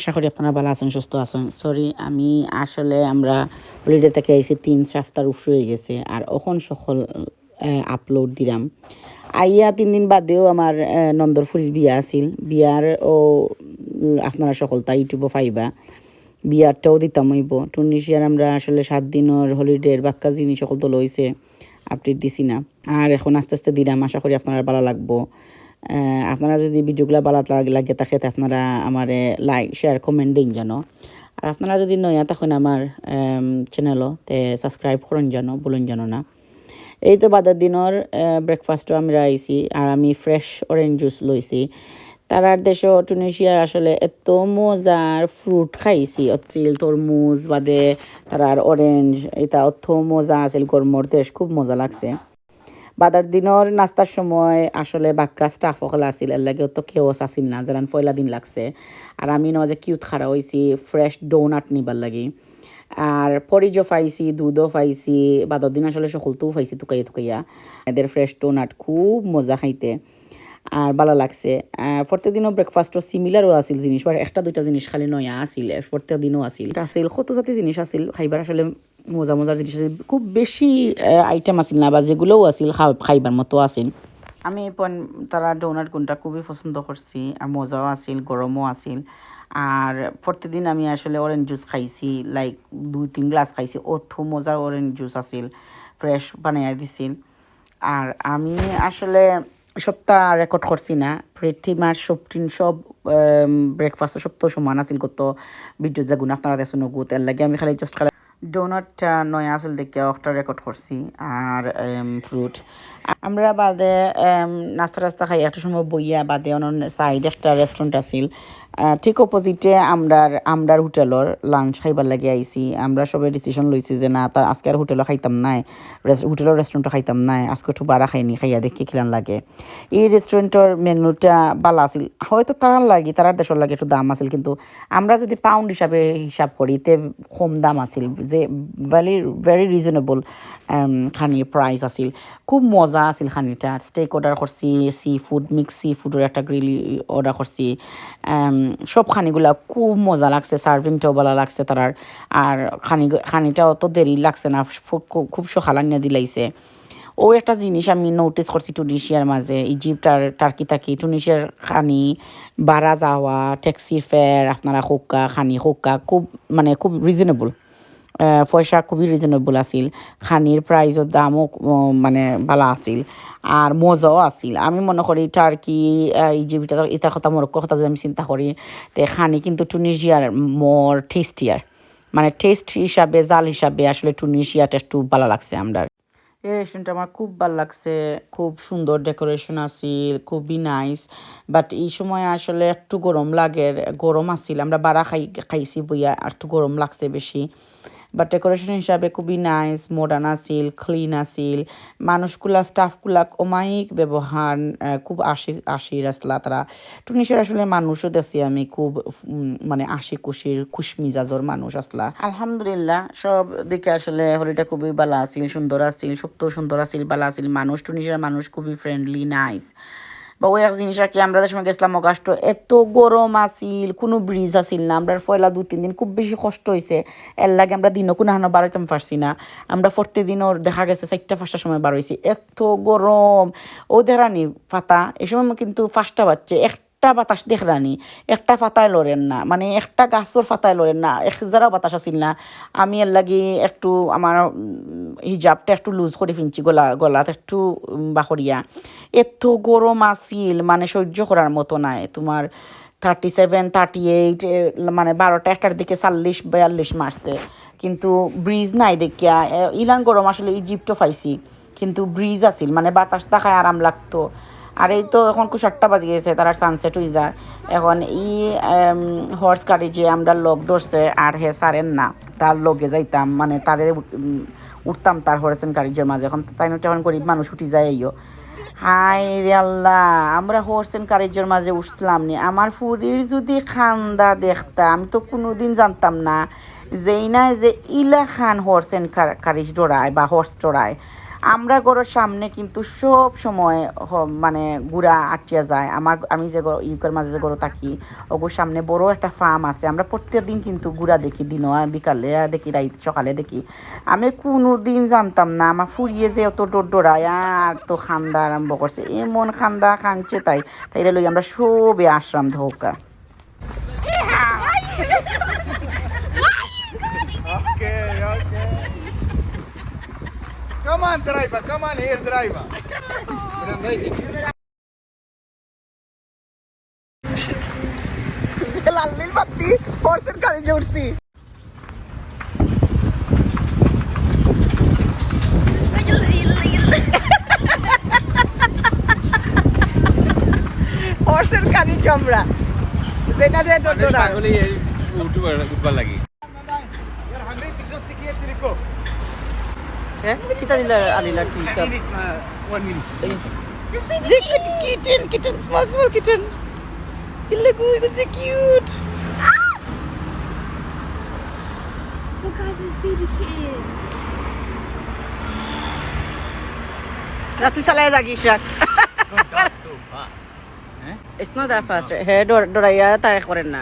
আশা করি আপনারা ভালো আছেন সুস্থ আছেন। সরি আমি আসলে আমরা হলিডে থেকে আইসি তিন সপ্তাহ উফ হয়ে গেছে আর এখন সকল আপলোড দিলাম। আইয়া তিন দিন বাদেও আমার আহ, নন্দরপুরের বিয়া আছিল। বিয়ার ও আপনারা সকল তা ইউটিউবে পাইবা। বিয়ারটাও দিতাম হইব। টুনিশিয়ার আমরা আসলে সাত দিনের হলিডের বাক্কা জিনিস সকল তো লইছে আপডেট দিছি না। আর এখন আস্তে আস্তে দিলাম আশা করি আপনারা ভালো লাগবো। আপনারা যদি ভিডিওগুলো ভালো লাগ- থাকে আপনারা আমার লাইক শেয়ার কমেন্ট দিন জানো আর আপনারা যদি নয়া তখন আমার চ্যানেলও তে সাবস্ক্রাইব করেন জানো বলুন জানো না। এই তো বাদের দিনের ব্রেকফাস্টও আমরা আইছি আর আমি ফ্রেশ অরেঞ্জ জুস লইছি। তারার দেশও টুনিশিয়ার আসলে এত মজার ফ্রুট খাইছি, অচিল, তরমুজ বাদে তারার অরেঞ্জ এটা অত মজা আছিল গরমর দেশ খুব মজা লাগছে। বাদার দিনের নাস্তার সময় আসলে বাক্কা স্টাফ সকল আছিল, এর লাগে তো কেউ আসিল না, যেন পয়লা দিন লাগছে। আর আমি নজে কিউট খারা হয়েছি ফ্রেশ ডোনাট নিবার লাগি। আর পরিজও পাইছি, দুধও পাইছি, বাদর দিন আসলে সকলতেও পাইছি তুকাইয়া তুকাইয়া এদের ফ্রেশ ডোনাট খুব মজা খাইতে, আর ভালো লাগছে। আর প্রত্যেক দিনও ব্রেকফাস্টও সিমিলারও আছিল জিনিস বা একটা দুইটা জিনিস খালি নয়া আছিল প্রত্যেক দিনও আছিল। আছিল, কত জাতি জিনিস আছিল, খাইবার আসলে মজা মজার জিনিস আছিল খুব বেশি আইটেম আছিল না, বা যেগুলোও আছিল খা- খাইবার মতো আছিল আমি তারা ডোনাট কোনটা খুবই পছন্দ করছি, আর মজাও আছিল গরমও আছিল আর প্রতিদিন আমি আসলে অরেঞ্জ জুস খাইছি লাইক দুই, তিন গ্লাস খাইছি অত মজার অরেঞ্জ জুস আছিল ফ্রেশ বানাইয়া দিছিল। আর আমি আসলে সপ্তাহ রেকর্ড করছি না প্রেটি মার সব টিন সব ব্রেকফাস্ট সব তো সমান আছিল কত ভিডিও যেগুন আপনারা দেখুন গুত এর লাগে আমি খালি জাস্ট খালি ডোনাট নয় আসল দেখে একটা রেকর্ড করছি আর ফ্রুট আমরা বাদে নাস্তা রাস্তা খাই, একটা সময় বইয়া বাদে অন্য সাইড একটা রেস্টুরেন্ট আছিল। ঠিক অপোজিটে আমরার আমরার হোটেলর লাঞ্চ খাইবার লাগে আইছি। আমরা সবাই ডিসিশন লইছি যে না, তা আজকে আর হোটেলও খাইতাম নাই। হোটেলের রেস্টুরেন্টও খাইতাম নাই। আজকে একটু বাড়া খাইনি, খাইয়া দেখি খিলান লাগে। এই রেস্টুরেন্টের মেনুটা ভালো আছিল। হয়তো তারার লাগে তারার দেশের লাগে একটু দাম আছিল, কিন্তু আমরা যদি পাউন্ড হিসাবে হিসাব করি, তে কম দাম আছিল। যে ভেরি ভেরি রিজনেবল খানি প্রাইস আছিল। খুব মজা আছিল খানিটা। স্টেক অর্ডার করছি সি ফুড মিক্স সি ফুডের একটা গ্রিল অর্ডার করছি। সব খানিগুলা খুব মজা লাগছে সার্ভিংটাও ভালো লাগছে তারার। আর খানি, খানিটাও তো দেরি লাগছে না, খুব সকালানিয়া দিলাইছে। ও একটা জিনিস আমি নোটিস করছি টুনিশিয়ার মাঝে ইজিপ্ট আর টার্কি থাকি টুনিশিয়ার খানি বাড়া যাওয়া ট্যাক্সির ফেয়ার আপনারা হোক্কা, খানি হোক্কা, খুব মানে খুব রিজনেবল পয়সা খুবই রিজনেবল আছিল। খানির প্রাইজের দামও মানে ভালো আছিল। আর মজাও আছিল। আমি মনে করি টার্কি ইজিপ্ট এটার কথা, মরক্কোর কথা যদি আমি চিন্তা করি, তে খানি কিন্তু টুনিশিয়ার মোর টেস্টিয়ার মানে টেস্ট হিসাবে, জাল হিসাবে আসলে টুনিশিয়াটা একটু ভালো লাগছে আমরা এই রেস্টুরেন্টটা আমার খুব ভালো লাগছে। খুব সুন্দর ডেকোরেশন আছিল, খুবই নাইস বাট এই সময় আসলে একটু গরম লাগে, গরম আছিল। আমরা বাড়া খাই, খাইছি বইয়া, একটু গরম লাগছে বেশি। বাট ডেকোরেশন হিসাবে খুবই নাইস মডার্ন আছিল ক্লিন আছিল। মানুষগুলা স্টাফগুলা অমায়িক ব্যবহার খুব আশি, আশির আসলা তারা টুনিশের আসলে মানুষও দেখছি আমি খুব মানে আশি খুশির খুশমিজাজর মানুষ আসলা। আলহামদুলিল্লাহ, সব দিকে আসলে হলিটা খুবই ভালো আছিল, সুন্দর আছিল সত্য সুন্দর আছিল ভালো আছিল। মানুষ টুনিশের মানুষ খুবই ফ্রেন্ডলি নাইস বা ওই এক জিনিস আর কি আমরা সময় গেছিলাম অগাস্ট, এত গরম আসিল কোনো ব্রিজ আসিল না। আমরা পয়লা দু, তিন দিন খুব বেশি কষ্ট হয়েছে এর লাগে আমরা দিনও কোনো হানো বারোটাম পারছি না। আমরা প্রত্যেকদিনও দেখা গেছে, চারটা পাঁচটার সময় বার হয়েছি এত গরম। ও দেখানি ফাতা, এই সময় কিন্তু পাঁচটা বাচ্চে একটা বাতাস দেখরানি একটা পাতায় লড়েন না মানে একটা গাছর পাতায় লড়েন না এক যারা বাতাস আছিল না। আমি এর লাগি একটু আমার হিজাবটা একটু লুজ করে ফিনছি গলা গলাত একটু উম, বাকরিয়া। এত গরম আছিল মানে সহ্য করার মতো নাই। তোমার থার্টি সেভেন থার্টি এইট মানে বারোটা একটার দিকে চাল্লিশ বিয়াল্লিশ মারছে। কিন্তু ব্রিজ নাই দেখিয়া ইলান গরম আসলে ইজিপ্টও পাইছি। কিন্তু ব্রিজ আছিল মানে বাতাস দেখায় আরাম লাগতো। আর এই তো এখন সাতটা বাজে গেছে, তারা সানসেট হয়ে যায়। এখন ই হর্স গাড়ি যে আমরা লগ ধরছে, আর হে সারেন না, তার লগে যাইতাম মানে তারে উঠতাম তার হরেছেন গাড়ির মাঝে। এখন তাই এখন গরিব মানুষ উঠি যায় এইও। হাই রে আল্লাহ, আমরা হোর্সেন কারিজর মাঝে উঠছিলাম নি। আমার ফুরির যদি খান্দা দেখতাম তো কোনোদিন জানতাম না যেই না যে ইলা খান হোর্সেন কারিজ ডরায় বা হর্স ডরায়। আমরা ঘরের সামনে কিন্তু সব সময় মানে গুড়া আটিয়া যায়। আমার, আমি যে ইউকের মাঝে যে গরু থাকি, ওগুর সামনে বড় একটা ফার্ম আছে। আমরা প্রত্যেক দিন কিন্তু গুড়া দেখি দিন বিকালে দেখি, রাইত, সকালে দেখি। আমি কোনো দিন জানতাম না, আমার ফুরিয়ে যে অত ডোডোরায় আর তো খান্দা আরম্ভ করছে। এমন খান্দা খানছে তাই তাই লই আমরা সবে আসলাম ধোকা। Come on, driver. Come on here, driver. লাল্লিল বাত্তি হর্সের গাড়ি জড়ছি হর্সের গাড়ি জমরা যেটা দিয়ে ডোডোরা ছাগলে উঠবার উঠবার লাগি है कितना दिला अलीला की कब वन so cute ah! oh guys it's baby kitten রাতে চালায় জাগিস It's not that fast. Hey, do do raya tay koren na.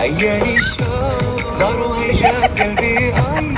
I get it show, not only shall be on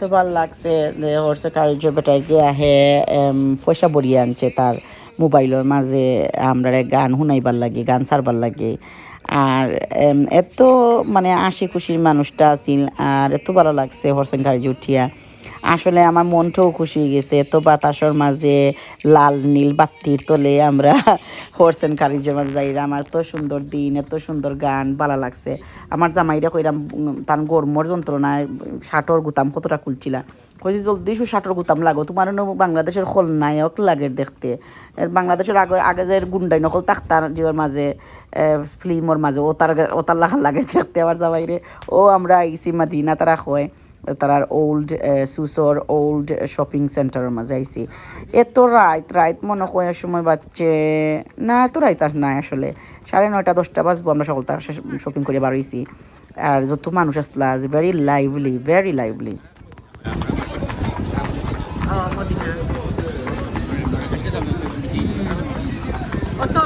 এত ভালো লাগছে যে হরসে কারিজ বেটাই গিয়ে আহে পয়সা বড়িয়ে আনছে তার মোবাইলের মাঝে। আমরা গান শুনাইবার লাগে, গান সারবার লাগে। আর এত মানে আশি খুশির মানুষটা আছিল, আর এত ভালো লাগছে হরসেন কারিজ উঠিয়া। আসলে আমার মনটাও খুশি হয়ে গেছে। এত বাতাসের মাঝে লাল নীল বাত্তির তলে আমরা হরসেন কারিজের মাঝে যাই আমার এত সুন্দর দিন, এত সুন্দর গান, ভালো লাগছে। আমার জামাইরা কইরাম তার গরমর যন্ত্রণায় ষাটর গুতাম কতটা খুলছিলা। কইছি, জলদি শু ষাটর গুতাম লাগো, তোমার বাংলাদেশের খলনায়ক লাগে দেখতে। বাংলাদেশের আগে আগে যে গুন্ডাই নকল তাক্তার জিওর মাঝে ফিল্মর মাঝে, ও তার ও তার লাগান লাগে দেখতে আমার জামাইরে। ও আমরা আইসি মাদিনা তারা কয়। তারার ওল্ড সুসর ওল্ড শপিং সেন্টারের মাঝে আইসি এত রাইত রাইত মনে হয় সময় বাচ্চে না, এত রাইত আর নাই আসলে। সাড়ে নয়টা, দশটা বাজবো, আমরা সকল তার শপিং করে বাড়াইছি আর যত মানুষ আসলা ভেরি লাইভলি ভেরি লাইভলি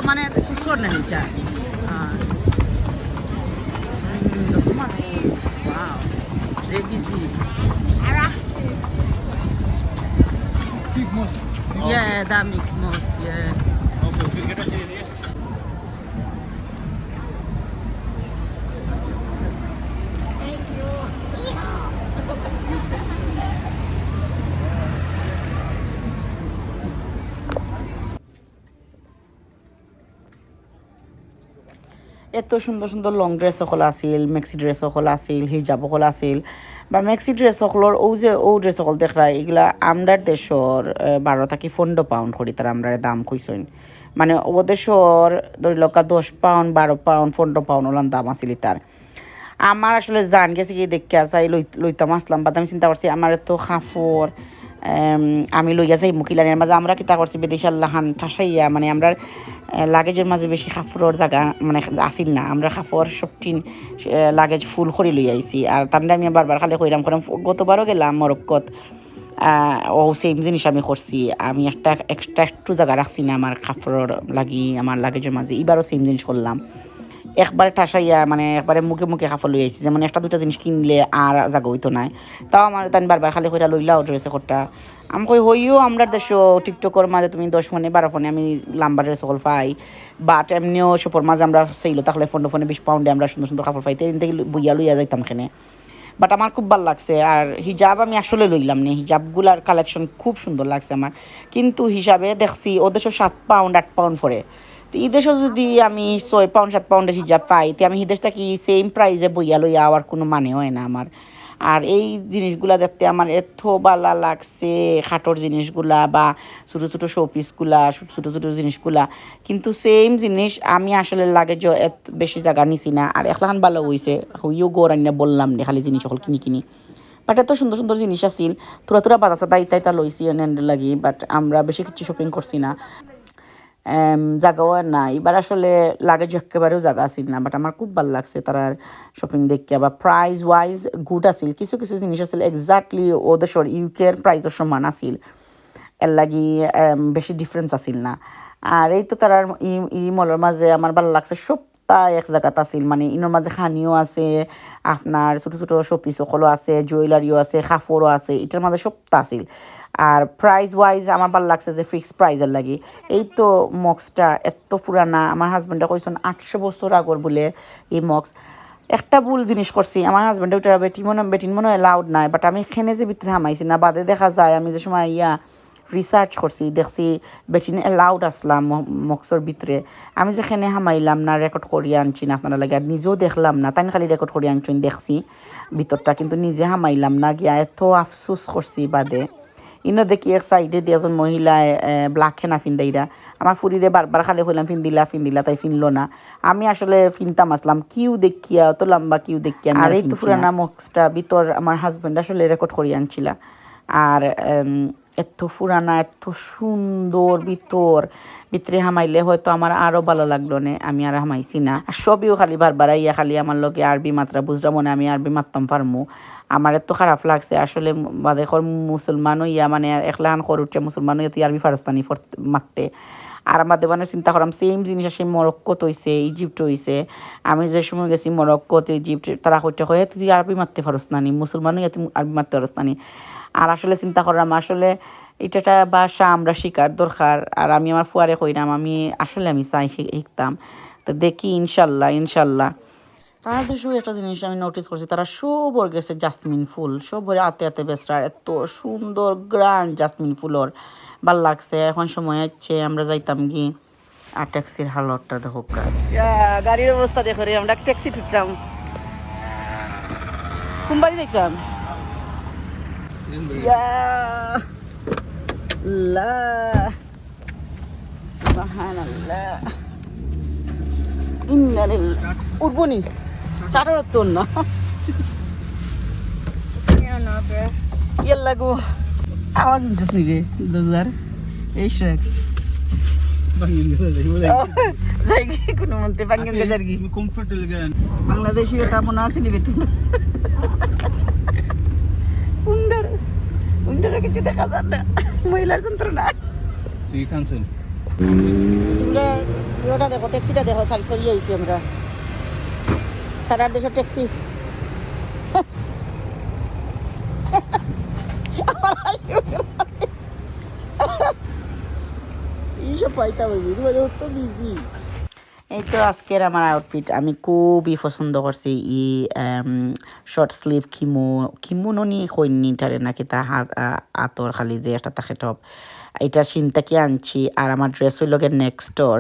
মানে সুসর না নিচা এত সুন্দর সুন্দর লং ড্রেস সকল আছিল মেক্সি ড্রেস সকল আছিল হিজাব সকল আছিল। বা মেক্সি ড্রেস সকলের ও যে ও ড্রেস সকল দেখরা এগুলা আমরার দেশর বারো থাকি পনেরো পাউন্ড করি, তারা আমরা দাম কইসইন। মানে ও দেশর ধরি লকা দশ পাউন্ড বারো পাউন্ড পনেরো পাউন্ড ওলান দাম আছিল তার আমার আসলে জান গেছে কি দেখে আসাই লইতাম আসলাম বাদ আমি চিন্তা করছি আমার তো খাফর আমি লইয়া যাই মুখিলানের মাঝে আমরা কিতা করছি বেদেশার লাহান ঠাসাইয়া মানে আমরা লাগেজের মাঝে বেশি খাফরের জায়গা মানে আসিল না। আমরা খাফর সবটিন লাগেজ ফুল করে লই আইছি। আর তার আমি বারবার খালি কইরাম করাম গতবারও গেলাম মরক্কত। ও সেম জিনিস আমি করছি। আমি একটা এক্সট্রা একটু জায়গা রাখছি না আমার কাপড়ের লাগি, আমার লাগেজের মাঝে। এবারও সেম জিনিস করলাম। একবারে ঠাসাইয়া মানে একবারে মুখে মুখে কাপড় লই আইছি যেমন একটা দুটা জিনিস কিনলে আর জাগা হইতো নাই। তাও আমার তাই বারবার খালি কইরা লইলাও ড্রেসে করটা আমি কই, হইও, আমরা দেশ টিকটকর মাঝে তুমি দশ ফোনে, বারো ফোনে আমি লাম্বা ড্রেস সকল পাই। বাট এমনিও সপর মাঝে আমরা সেইলো তাহলে ফোনে ফোনে, বিশ পাউন্ডে আমরা সুন্দর সুন্দর কাপড় পাইতে। এদিন বইয়া লইয়া যাইতাম খেনে বাট আমার খুব ভালো লাগছে। আর হিজাব আমি আসলে লইলাম না। হিজাবগুলার কালেকশন খুব সুন্দর লাগছে আমার। কিন্তু হিসাবে দেখছি ওদের সাত পাউন্ড আট পাউন্ড পরে তো যদি আমি ছয় পাউন্ড সাত পাউন্ডের হিজাব পাই, তো আমি হিদেশটা কি সেম প্রাইজে বইয়া লইয়া আওয়ার কোনো মানে হয় না আমার। আর এই জিনিসগুলা দেখতে আমার এত বালা লাগছে, খাটোর জিনিসগুলা বা ছোটো ছোটো শোপিসগুলা ছোটো ছোটো জিনিসগুলা। কিন্তু সেম জিনিস আমি আসলে লাগে যে এত বেশি জায়গা নিছি না। আর একলাখান ভালো হইছে, হইও গোরান্য বললাম না খালি জিনিস সকল কিনি কিনি। বাট এত সুন্দর সুন্দর জিনিস আছিল, তোরা তোরা বাতা চাতা ইতা ইতা লইছি লাগি বাট আমরা বেশি কিছু শপিং করছি না। আর নাই এবার আসলে লাগে যে একেবারেও জায়গা আছিল না বাট আমার খুব ভালো লাগছে তার শপিং দেখিয়া বা প্রাইস ওয়াইজ গুড আছিল, কিছু কিছু জিনিস আছিল এক্স্যাক্টলি ও দেশর ইউকের প্রাইসের সমান আছিল। এর লাগি বেশি ডিফারেন্স আছিল না। আর এই তো তার ই মলের মাঝে আমার ভালো লাগছে সবটা এক জায়গাত আছিল মানে ইনোর মাঝে খানিও আছে, আপনার ছোটো ছোটো শোপিস সকলও আছে জুয়েলারিও আছে কাপড়ও আছে, এটার মাঝে সবটা আছিল। আর প্রাইস ওয়াইজ আমার ভালো লাগছে যে ফিক্স প্রাইজের লাগি। এই তো মক্সটা এত পুরানা। আমার হাজব্যান্ডে কইছেন আটশো বছর আগর বলে এই মক্স একটা ভুল জিনিস করছি। আমার হাজব্যান্ডে ওটা বেটি মনে বেটিন মনে হয় লাউড নাই বাট আমি খেনে যে ভিতরে হামাইছি না, বাদে দেখা যায় আমি যে সময় ইয়া রিসার্চ করছি, দেখছি বেটিন এলাউড আসলাম মক্সর ভিতরে। আমি যেখানে হামাইলাম না রেকর্ড করিয়া আনছি না আপনারা লাগে, আর নিজেও দেখলাম না। তাই খালি রেকর্ড করিয়া আনছি, দেখছি ভিতরটা, কিন্তু নিজে হামাইলাম না, গিয়া এত আফসোস করছি বাদে। ইনো দেখি এক সাইডে দিয়ে একজন মহিলা ব্ল্যাক হেনা ফিন্দাইরা। আমার ফুরিরে বারবার খালি হইলাম ফিন্দিলা ফিন্দিলা তাই ফিনলো না। আমি আসলে ফিনতাম আসলাম কিউ দেখিয়া অত লম্বা কিউ দেখিয়া আর এই তো পুরানা মক্সটা ভিতর আমার হাজব্যান্ড আসলে রেকর্ড করি আনছিল। আর এত পুরানা এত সুন্দর ভিতর ভিতরে হামাইলে হয়তো আমার আরও ভালো লাগল না, আমি আর হামাইছি না। সবইও খালি বারবার ইয়া খালি আমার লোকে আরবি মাত্রা বুঝলাম মনে আমি আরবি মারতাম পারমু। আমার এত খারাপ লাগছে, আসলে বাদেশর মুসলমানও ইয়া মানে একলাহান করুটে মুসলমানও তুই আরবি ফারস্তানি ফর- মারতে আর আমাদের মানে চিন্তা করাম সেম জিনিস আসে, মরক্কোত হইছে, ইজিপ্ট হইছে। আমি যে সময় গেছি মরক্কোতে, ইজিপ্ট তারা কইতে কয়ে তুই আরবি মারতে পারস না নি মুসলমানও ইয়া তুই আরবি মারতে পারস না নি আর আসলে চিন্তা করলাম আসলে এটা একটা ভাষা আমরা শিকার দরকার। আর আমি আমার ফুয়ারে কইরাম আমি আসলে আমি চাই শিখতাম। তো দেখি ইনশাল্লাহ ইনশাল্লাহ। তারা দেশেও একটা জিনিস আমি নোটিস করছি তারা সবর গেছে জাসমিন ফুল। সবরে আতে আতে বেসরা এত সুন্দর গ্রান্ড জাসমিন ফুলর ভালো লাগছে এখন সময় হচ্ছে আমরা যাইতাম কি আর ট্যাক্সির হালতটা দেখো গাড়ির অবস্থা দেখো রে আমরা ট্যাক্সি ঢুকতাম কোন বাড়ি ইয়া সুবহানাল্লাহ ইন্না লিল্লাহ উঠবো নি সাড়ে তোর না ইয়াল্লা গো আওয়াজ উঠছিস নি রে দুজার এই শেখ কোনো মন্তে বাঙ্গন গেজার কি comfortable again. বাংলাদেশি এটা মনে আছে নি বেতন কিছু দেখা যায় না। মহিলার যন্ত্রণা। you cancel. তোমরা দেখো ট্যাক্সিটা দেখো সারি সরিয়ে আইছি আমরা। তারার দেশের ট্যাক্সি। এইসব পাইতাম তো বিজি এই তো আজকের আমার আউটফিট আমি খুবই পছন্দ করছি, ই শর্ট স্লিভ খিমো খিমোনো নি কইনি তারে নাকি তা হাত আতর খালি যে একটা তাকে টপ এটা সিনটাকে আনছি আর আমার ড্রেস হইল গিয়ে নেক্সটর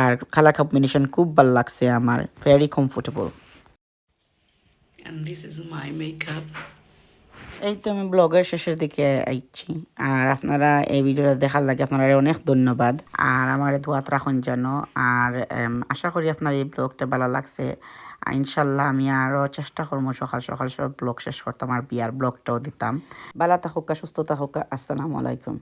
আর কালার কম্বিনেশন খুব ভালো লাগছে আমার very comfortable and this is my makeup. এই তো আমি ব্লগের শেষের দিকে আইছি। আর আপনারা এই ভিডিওটা দেখার লাগে আপনারা অনেক ধন্যবাদ। আর আমার দোয়াত রাখুন যেন। আর আশা করি আপনার এই ব্লগটা ভালো লাগছে। ইনশাল্লাহ আমি আরও চেষ্টা করব সকাল সকাল সব ব্লগ শেষ করতাম আর বিয়ার ব্লগটাও দিতাম। ভালো থাকুক সুস্থতা হোক আসসালামু আলাইকুম।